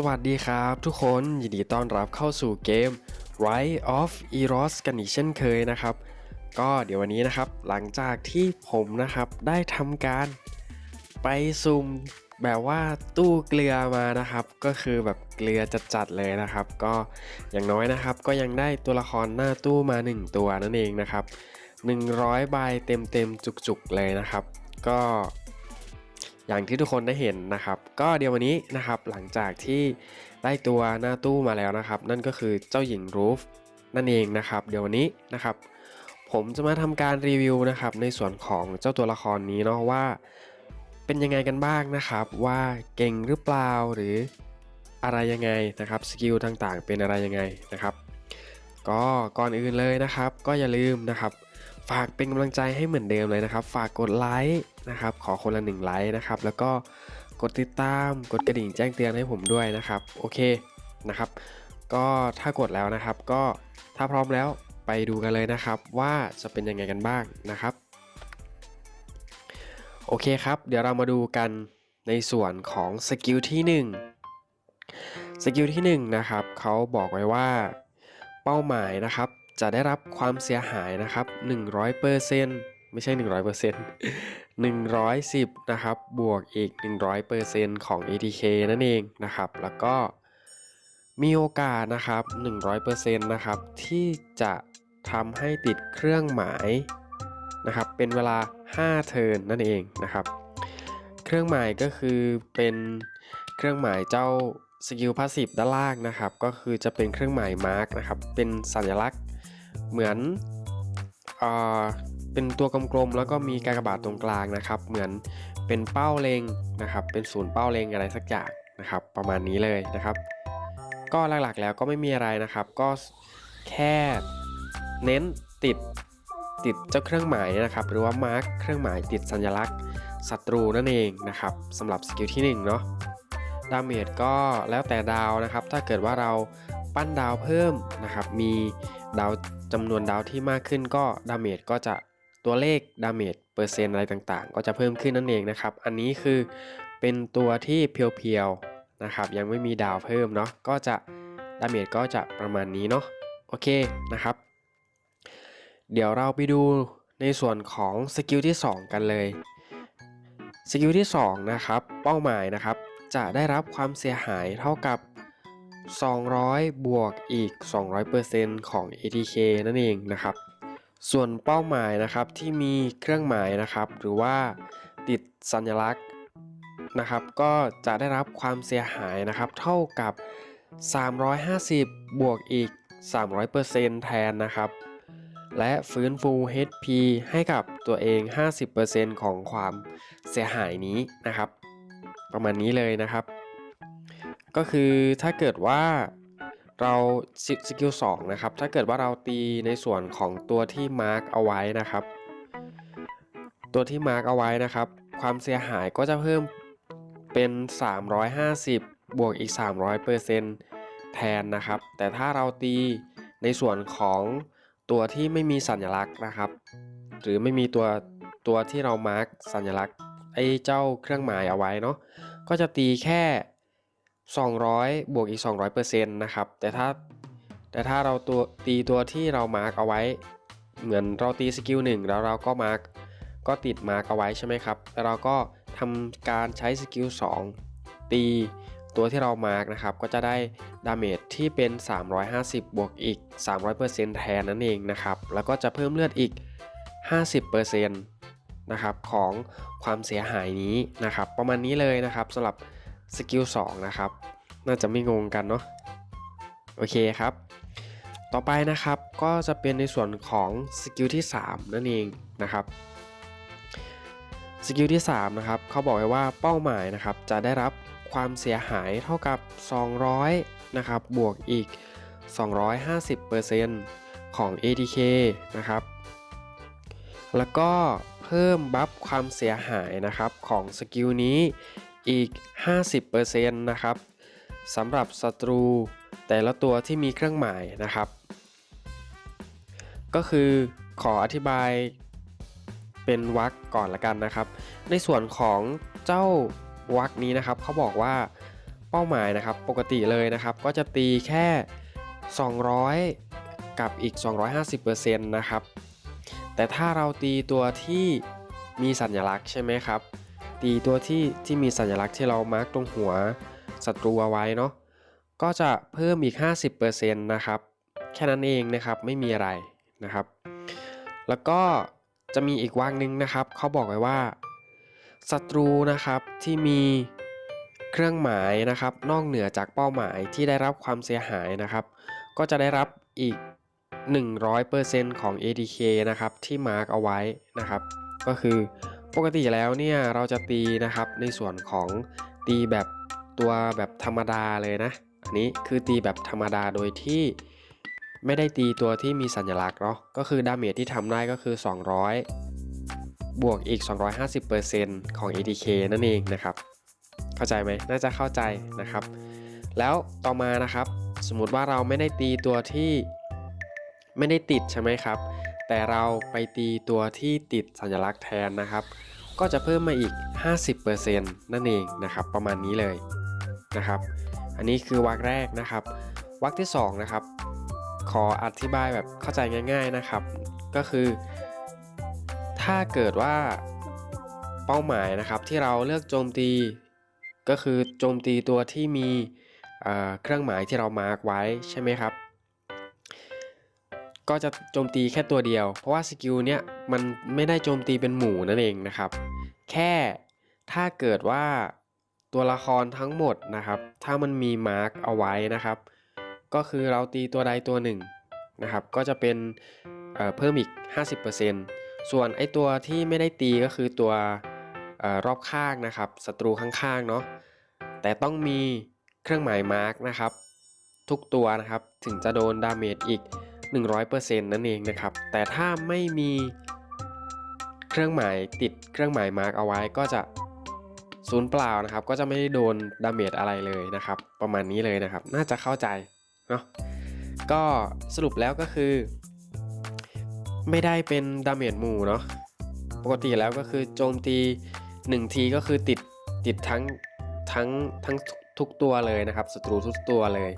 สวัสดีครับทุกคนยินดีต้อนรับเข้าสู่เกม Rise of Eros กันอีกเช่นเคยนะครับ ก็เดี๋ยววันนี้นะครับหลังจากที่ผมนะครับได้ทำการไปซุ่มแบบว่าตู้เกลือมานะครับ ก็คือแบบเกลือจัดๆเลยนะครับ ก็อย่างน้อยนะครับก็ยังได้ตัวละครหน้าตู้มา 1 ตัวนั่นเองนะครับ 100ใบเต็มๆจุกๆเลยนะครับ ก็ อย่างที่ทุกคนได้เห็นนะครับ ก็เดี๋ยววันนี้นะครับหลังจากที่ได้ตัวหน้าตู้มาแล้วนะครับ นั่นก็คือเจ้าหญิงรูฟนั่นเองนะครับ เดี๋ยววันนี้นะครับ ผมจะมาทำการรีวิวนะครับ ในส่วนของเจ้าตัวละครนี้เนาะว่า เป็นยังไงกันบ้างนะครับ ว่าเก่งหรือเปล่าหรืออะไรยังไงนะครับสกิลต่างๆ เป็นอะไรยังไงนะครับ ก็ก่อนอื่นเลยนะครับ ก็อย่าลืมนะครับ ฝากเป็นกำลังใจให้เหมือนเดิมเลยนะครับ ฝากกดไลค์ นะครับ ขอคนละหนึ่งไลค์นะครับ แล้วก็กดติดตามกดกระดิ่งแจ้งเตือนให้ผมด้วยนะครับ โอเคนะครับ ก็ถ้ากดแล้วนะครับ ก็ถ้าพร้อมแล้วไปดูกันเลยนะครับ ว่าจะเป็นยังไงกันบ้างนะครับ โอเคครับ เดี๋ยวเรามาดูกันในส่วนของสกิลที่1สกิลที่1นะครับเขาบอกไว้ว่าเป้าหมายนะครับจะได้รับความเสียหายนะครับ 100%ไม่ใช่ 100% 110 นะครับ บวกอีก 100%ของ ATK นั่นเองนะครับ แล้วก็มีโอกาสนะครับ 100%นะครับ ที่จะทำให้ติดเครื่องหมายนะครับ เป็นเวลา 5 เทิร์นนั่นเองนะครับ เครื่องหมายก็คือเป็นเครื่องหมายเจ้าสกิลพาสซีฟด้านล่างนะครับ ก็คือจะเป็นเครื่องหมายมาร์กนะครับ เป็นสัญลักษณ์เหมือน เป็นตัวกลมๆแล้วก็มีกากบาทตรงกลางนะครับ เหมือนเป็นเป้าเลงนะครับ เป็นศูนย์เป้าเลงอะไรสักอย่างนะครับ ประมาณนี้เลยนะครับ ก็หลักๆแล้วก็ไม่มีอะไรนะครับ ก็แค่เน้นติดติดเจ้าเครื่องหมายนะครับ หรือว่ามาร์กเครื่องหมายติดสัญลักษณ์ศัตรูนั่นเองนะครับสำหรับสกิลที่1เนาะดาเมจก็แล้วแต่ดาวนะครับ ถ้าเกิดว่าเราปั้นดาวเพิ่มนะครับ มีดาวจำนวนดาวที่มากขึ้นก็ดาเมจก็จะ ตัวเลขดาเมจเปอร์เซ็นต์อะไรต่างๆ ก็จะเพิ่มขึ้นนั่นเองนะครับ อันนี้คือเป็นตัวที่เพียวๆนะครับ ยังไม่มีดาวเพิ่มเนาะก็จะดาเมจก็จะประมาณนี้เนาะโอเคนะครับ เดี๋ยวเราไปดูในส่วนของสกิลที่ 2 กันเลยสกิลที่2นะครับเป้าหมายนะครับจะได้รับความเสียหายเท่ากับ 200 บวกอีก 200%ของ ATK นั่นเองนะครับ ส่วนเป้าหมายนะครับที่มีเครื่องหมายนะครับ หรือว่าติดสัญลักษณ์นะครับ ก็จะได้รับความเสียหายนะครับ เท่ากับ 350 บวกอีก 300%แทนนะครับ และฟื้นฟู HP ให้กับตัวเอง 50%ของความเสียหายนี้นะครับ ประมาณนี้เลยนะครับ ก็คือถ้าเกิดว่า เราสกิล2นะครับ ถ้าเกิดว่าเราตีในส่วนของตัวที่มาร์กเอาไว้นะครับ ตัวที่มาร์กเอาไว้นะครับ ความเสียหายก็จะเพิ่มเป็น 350 บวกอีก 300%แทนนะครับ แต่ถ้าเราตีในส่วนของตัวที่ไม่มีสัญลักษณ์นะครับ หรือไม่มีตัวตัวที่เรามาร์กสัญลักษณ์ไอ้เจ้าเครื่องหมายเอาไว้เนาะก็จะตีแค่ 200 บวกอีก 200%นะครับ แต่ถ้าแต่ถ้าเราตัวตีตัวที่เรามาร์กเอาไว้ เหมือนเราตีสกิลหนึ่งแล้วเราก็มาร์กก็ติดมาร์กเอาไว้ใช่ไหมครับแล้วเราก็ทำการใช้สกิล2ตีตัวที่เรามาร์กนะครับ ก็จะได้ดาเมจที่เป็น 350 บวกอีก 300%แทนนั่นเองนะครับ แล้วก็จะเพิ่มเลือดอีก 50%นะครับของความเสียหายนี้นะครับ ประมาณนี้เลยนะครับสำหรับ สกิล2นะครับ น่าจะไม่งงกันเนาะโอเคครับ ต่อไปนะครับก็จะเป็นในส่วนของสกิลที่ 3 นั่นเองนะครับสกิลที่3นะครับเขาบอกไว้ว่าเป้าหมายนะครับจะได้รับความเสียหายเท่ากับ 200นะครับบวกอีก 250%ของ ATK นะครับ แล้วก็เพิ่มบัฟความเสียหายนะครับของสกิลนี้ อีก 50%นะครับสำหรับศัตรูแต่ละตัวที่มีเครื่องหมายนะครับ ก็คือขออธิบายเป็นวรรคก่อนละกันนะครับ ในส่วนของเจ้าวรรคนี้นะครับเขาบอกว่าเป้าหมายนะครับปกติเลยนะครับ ก็จะตีแค่ 200 กับอีก 250%นะครับแต่ถ้าเราตีตัวที่มีสัญลักษณ์ใช่ไหมครับ ตีตัวที่ที่มีสัญลักษณ์ที่เรามาร์กตรงหัวศัตรูเอาไว้เนาะก็จะเพิ่มอีก 50%นะครับ แค่นั้นเองนะครับไม่มีอะไรนะครับ แล้วก็จะมีอีกวางหนึ่งนะครับเขาบอกไว้ว่าศัตรูนะครับที่มีเครื่องหมายนะครับ นอกเหนือจากเป้าหมายที่ได้รับความเสียหายนะครับ ก็จะได้รับอีก 100%ของ ADK นะครับที่มาร์กเอาไว้นะครับ ก็คือ ปกติแล้วเนี่ยเราจะตีนะครับในส่วนของตีแบบตัวแบบธรรมดาเลยนะ อันนี้คือตีแบบธรรมดาโดยที่ไม่ได้ตีตัวที่มีสัญลักษณ์เนาะก็คือดาเมจที่ทำได้ก็คือ 200 บวกอีก 250%ของ ADK นั่นเองนะครับ เข้าใจไหมน่าจะเข้าใจนะครับ แล้วต่อมานะครับ สมมติว่าเราไม่ได้ตีตัวที่ไม่ได้ติดใช่ไหมครับ แต่เราไปตีตัวที่ติดสัญลักษณ์แทนนะครับ ก็จะเพิ่มมาอีก 50%นั่นเองนะครับ ประมาณนี้เลยนะครับ อันนี้คือวรรคแรกนะครับวรรคที่2นะครับ ขออธิบายแบบเข้าใจง่าย ๆนะครับ ก็คือ ถ้าเกิดว่าเป้าหมายนะครับที่เราเลือกโจมตี ก็คือโจมตีตัวที่มีเเครื่องหมายที่เรามาร์กไว้ใช่ไหมครับ ก็จะโจมตีแค่ตัวเดียว เพราะว่าสกิลเนี้ยมันไม่ได้โจมตีเป็นหมู่นั่นเองนะครับ แค่ถ้าเกิดว่าตัวละครทั้งหมดนะครับ ถ้ามันมีมาร์กเอาไว้นะครับ ก็คือเราตีตัวใดตัวหนึ่งนะครับ ก็จะเป็นเอ่อเพิ่มอีก 50%ส่วนไอตัวที่ไม่ได้ตีก็คือตัวออรอบข้างนะครับศัตรูข้างๆเนาะ แต่ต้องมีเครื่องหมายมาร์กนะครับ ทุกตัวนะครับถึงจะโดนดาเมจอีก 100%นั่นเองนะครับ แต่ถ้าไม่มีเครื่องหมายติดเครื่องหมายมาร์กเอาไว้ก็จะศูนย์เปล่านะครับ ก็จะไม่ได้โดนดาเมจอะไรเลยนะครับ ประมาณนี้เลยนะครับ น่าจะเข้าใจเนาะก็สรุปแล้วก็คือ ไม่ได้เป็นดาเมจหมู่เนาะปกติแล้วก็คือโจมตี 1 ทีก็คือติดติดทั้งทั้งทั้งทุกตัวเลยนะครับศัตรูทุกตัวเลย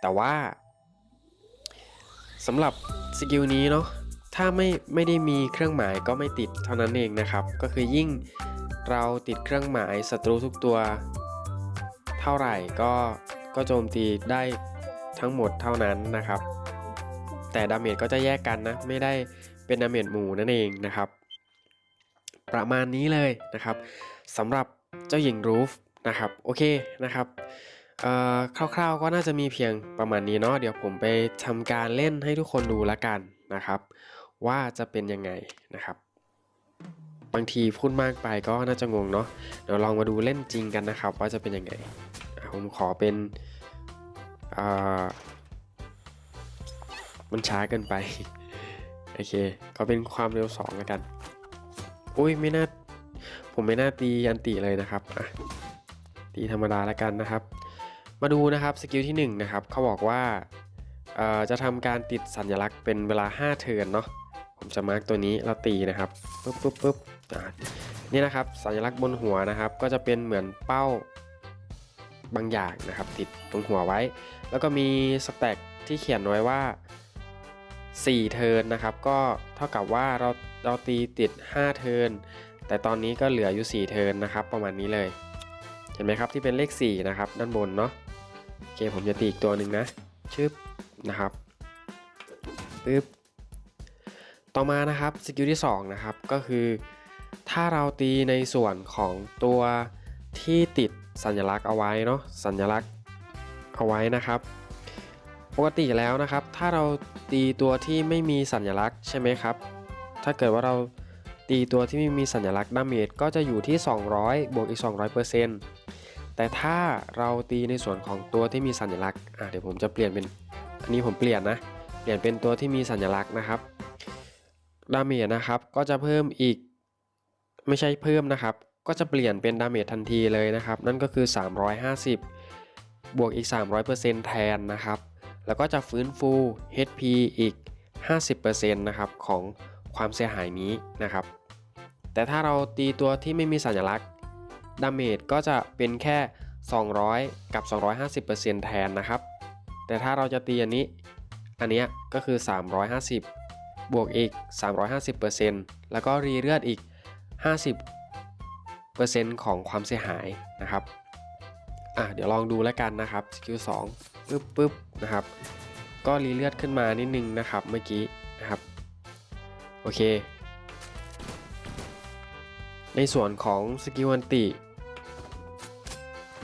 แต่ว่า สำหรับสกิลนี้เนาะถ้าไม่ไม่ได้มีเครื่องหมายก็ไม่ติดเท่านั้นเองนะครับ ก็คือยิ่งเราติดเครื่องหมายศัตรูทุกตัว เท่าไหร่ก็ก็โจมตีได้ทั้งหมดเท่านั้นนะครับ แต่ดาเมจก็จะแยกกันนะ ไม่ได้เป็นดาเมจหมู่นั่นเองนะครับ ประมาณนี้เลยนะครับสำหรับเจ้าหญิงรูฟนะครับ โอเคนะครับ คร่าวๆก็น่าจะมีเพียงประมาณนี้เนาะเดี๋ยวผมไปทำการเล่นให้ทุกคนดูละกันนะครับ ว่าจะเป็นยังไงนะครับ บางทีพูดมากไปก็น่าจะงงเนาะเดี๋ยวลองมาดูเล่นจริงกันนะครับ ว่าจะเป็นยังไงผมขอเป็นมันช้าเกินไปโอเคก็เป็นความเร็ว2แล้วกันอุ้ยไม่น่าผมไม่น่าตียันติเลยนะครับอะตีธรรมดาแล้วกันนะครับ มาดูนะครับสกิลที่1นะครับเขาบอกว่าจะทำการติดสัญลักษณ์เป็นเวลา 5 เทิร์นเนาะผมจะมาร์กตัวนี้เราตีนะครับปุ๊บปุ๊บปุ๊บนี่นะครับสัญลักษณ์บนหัวนะครับ ก็จะเป็นเหมือนเป้าบางอย่างนะครับ ติดตรงหัวไว้ แล้วก็มีสแต็กที่เขียนไว้ว่า 4 เทิร์นนะครับ ก็เท่ากับว่าเราเราตีติด 5 เทิร์นแต่ตอนนี้ก็เหลืออยู่ 4 เทิร์นนะครับ ประมาณนี้เลย เห็นไหมครับที่เป็นเลข 4 นะครับ ด้านบนเนาะ โอเคผมจะตีอีกตัวหนึ่งนะชึบนะครับปึ๊บต่อมานะครับสกิลที่2นะครับก็คือถ้าเราตีในส่วนของตัวที่ติดสัญลักษณ์เอาไว้เนาะสัญลักษณ์เอาไว้นะครับ ปกติแล้วนะครับ ถ้าเราตีตัวที่ไม่มีสัญลักษณ์ใช่ไหมครับ ถ้าเกิดว่าเราตีตัวที่ไม่มีสัญลักษณ์ดาเมจก็จะอยู่ที่ 200 บวกอีก 200% แต่ถ้าเราตีในส่วนของตัวที่มีสัญลักษณ์อะเดี๋ยวผมจะเปลี่ยนเป็น อันนี้ผมเปลี่ยนนะ เปลี่ยนเป็นตัวที่มีสัญลักษณ์นะครับ ดาเมจนะครับ ก็จะเพิ่มอีก ไม่ใช่เพิ่มนะครับ ก็จะเปลี่ยนเป็นดาเมจทันทีเลยนะครับ นั่นก็คือ 350 บวกอีก 300%แทนนะครับ แล้วก็จะฟื้นฟู HP อีก 50%นะครับของความเสียหายนี้นะครับ แต่ถ้าเราตีตัวที่ไม่มีสัญลักษณ์ ดาเมจก็จะเป็นแค่ 200 กับ 250%แทนนะครับ แต่ถ้าเราจะตีอันนี้ อันเนี้ยก็คือ 350 บวกอีก 350%แล้วก็รีเลือดอีก 50%ของความเสียหายนะครับ อะเดี๋ยวลองดูแล้วกันนะครับสกิล2ปึ๊บปึ๊บนะครับ ก็รีเลือดขึ้นมานิดนึงนะครับเมื่อกี้นะครับ โอเคในส่วนของสกิลอันติ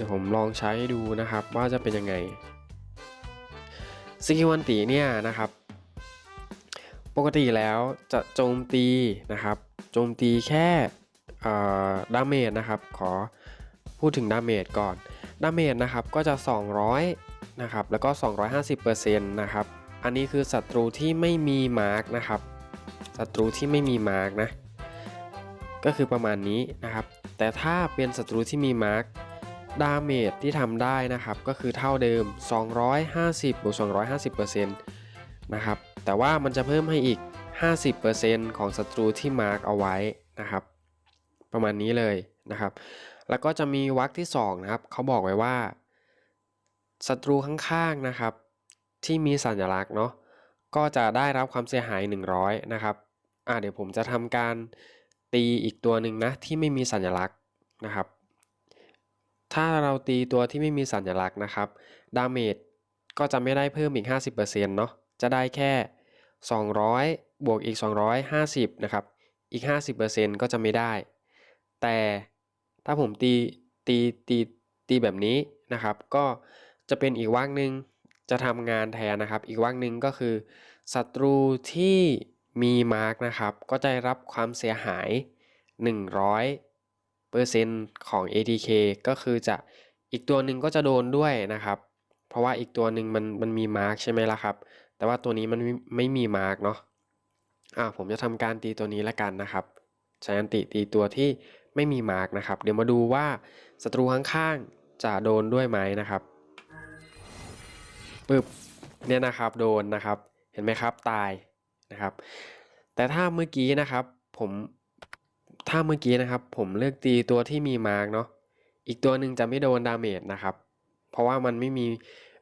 ดี๋ยวผมลองใช้ดูนะครับว่าจะเป็นยังไงสกิลอันติเนี่ยนะครับ ปกติแล้วจะโจมตีนะครับ โจมตีแค่ดาเมจนะครับ ขอพูดถึงดาเมจก่อนดาเมจนะครับก็จะ 200นะครับแล้วก็ 250%นะครับอันนี้คือศัตรูที่ไม่มีมาร์กนะครับศัตรูที่ไม่มีมาร์กนะก็คือประมาณนี้นะครับ แต่ถ้าเป็นศัตรูที่มีมาร์ก ดาเมจที่ทำได้นะครับก็คือเท่าเดิม 250บวก250%นะครับแต่ว่ามันจะเพิ่มให้อีก 50%ของศัตรูที่มาร์กเอาไว้นะครับ ประมาณนี้เลยนะครับ แล้วก็จะมีวรรคที่2นะครับเขาบอกไว้ว่าศัตรูข้างๆนะครับ ที่มีสัญลักษณ์เนาะก็จะได้รับความเสียหาย 100 นะครับอ่าเดี๋ยวผมจะทำการตีอีกตัวหนึ่งนะที่ไม่มีสัญลักษณ์นะครับ ถ้าเราตีตัวที่ไม่มีสัญลักษณ์นะครับ ดาเมจก็จะไม่ได้เพิ่มอีก 50%เนาะ จะได้แค่ 200 บวกอีก 250 นะครับ อีก 50%ก็จะไม่ได้ แต่ถ้าผมตีตีตีตีแบบนี้นะครับ ก็จะเป็นอีกว่างหนึ่งจะทำงานแทนนะครับ อีกว่างหนึ่งก็คือศัตรูที่มีมาร์กนะครับ ก็จะได้รับความเสียหาย 100 เปอร์เซ็นต์ของ ATK ก็คือจะอีกตัวหนึ่งก็จะโดนด้วยนะครับ เพราะว่าอีกตัวหนึ่งมันมันมีมาร์กใช่ไหมล่ะครับ แต่ว่าตัวนี้มันไม่ไม,มีมาร์กเนาะอ่าผมจะทำการตีตัวนี้ละกันนะครับใช้อันติตีตัวที่ไม่มีมาร์กนะครับ เดี๋ยวมาดูว่าศัตรูข้างๆจะโดนด้วยไหมนะครับปึ๊บเนี่ยนะครับโดนนะครับ เห็นไหมครับตายนะครับ แต่ถ้าเมื่อกี้นะครับผม ถ้าเมื่อกี้นะครับผมเลือกตีตัวที่มีมาร์กเนาะอีกตัวหนึ่งจะไม่โดนดาเมจนะครับ เพราะว่ามันไม่มี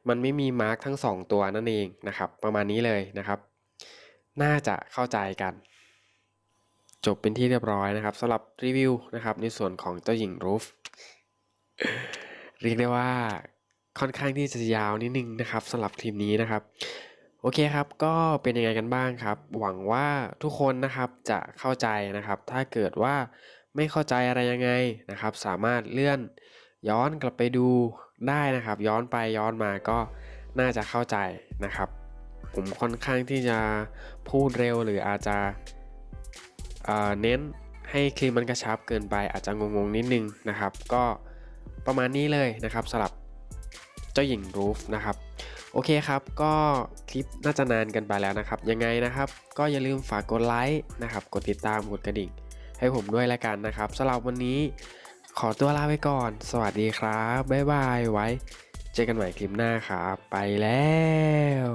มันไม่มีมาร์กทั้ง 2 ตัวนั่นเองนะครับ ประมาณนี้เลยนะครับ น่าจะเข้าใจกัน จบเป็นที่เรียบร้อยนะครับสำหรับรีวิวนะครับในส่วนของเจ้าหญิงรูฟเรียกได้ว่าค่อนข้างที่จะยาวนิดนึงนะครับสำหรับทีมนี้นะครับ โอเคครับ ก็เป็นยังไงกันบ้างครับ หวังว่าทุกคนนะครับจะเข้าใจนะครับ ถ้าเกิดว่าไม่เข้าใจอะไรยังไงนะครับ สามารถเลื่อนย้อนกลับไปดูได้นะครับ ย้อนไปย้อนมาก็น่าจะเข้าใจนะครับ ผมค่อนข้างที่จะพูดเร็วหรืออาจจะเน้นให้คลิปมันกระชับเกินไปอาจจะงงๆนิดนึงนะครับ ก็ประมาณนี้เลยนะครับสำหรับเจ้าหญิงรูฟนะครับ โอเคครับ ก็คลิปน่าจะนานกันไปแล้วนะครับ ยังไงนะครับ ก็อย่าลืมฝากกดไลค์นะครับ กดติดตาม กดกระดิ่ง ให้ผมด้วยละกันนะครับสำหรับวันนี้ ขอตัวลาไปก่อน สวัสดีครับ บ๊ายบาย ไว้ เจอกันใหม่คลิปหน้าครับ ไปแล้ว